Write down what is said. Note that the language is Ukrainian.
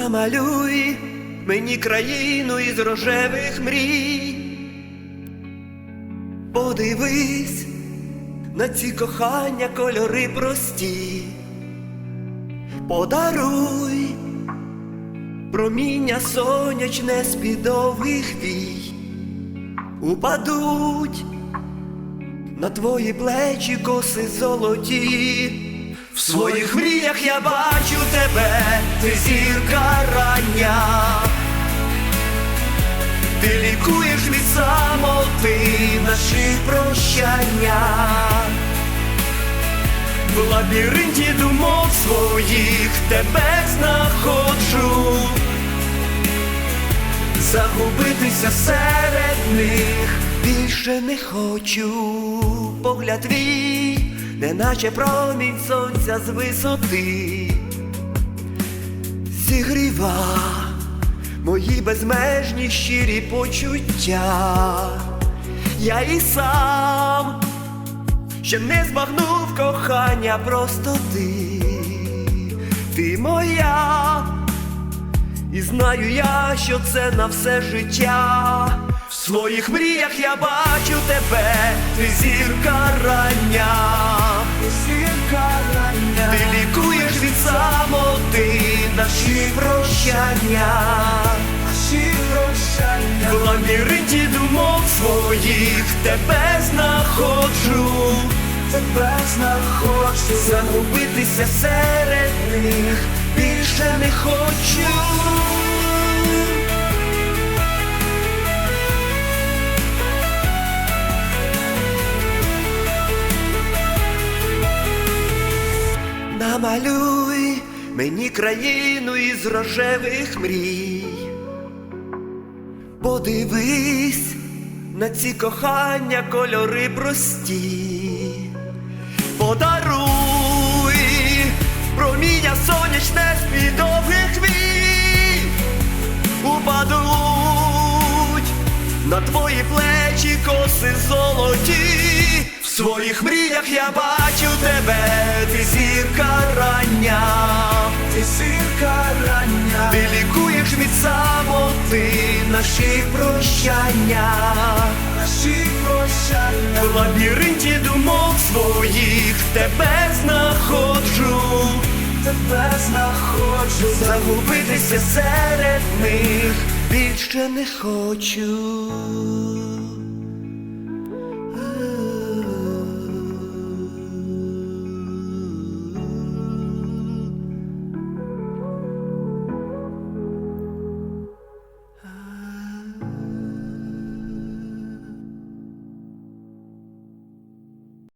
Намалюй мені країну із рожевих мрій. Подивись на ці кохання кольори прості. Подаруй проміння сонячне з-під довгих вій. Упадуть на твої плечі коси золоті. В своїх мріях я бачу тебе, ти зірка рання. Ти лікуєш від самоти наші прощання. В лабіринті думок своїх тебе знаходжу. Загубитися серед них більше не хочу. Погляд твій, неначе промінь сонця з висоти. Зігріва мої безмежні щирі почуття. Я і сам ще не збагнув кохання простоти. Ти моя. І знаю я, що це на все життя. В своїх мріях я бачу тебе, ти зірка рання, ти рання, ти лікуєш від самоти наші прощання, наші прощання, в лабіринті думок своїх тебе знаходжу, тебе знаходжу, загубитися серед них більше не хочу. Намалюй мені країну із рожевих мрій. Подивись на ці кохання кольори прості. Подаруй проміння сонячне з-під довгих вій. Упадуть на твої плечі коси золоті. В своїх мріях я бачу тебе, ти зірка рання, ти зірка рання, ти лікуєш від самоти наші прощання, наші прощання, в лабіринті думок своїх тебе знаходжу, тебе знаходжу, загубитися серед них більше не хочу.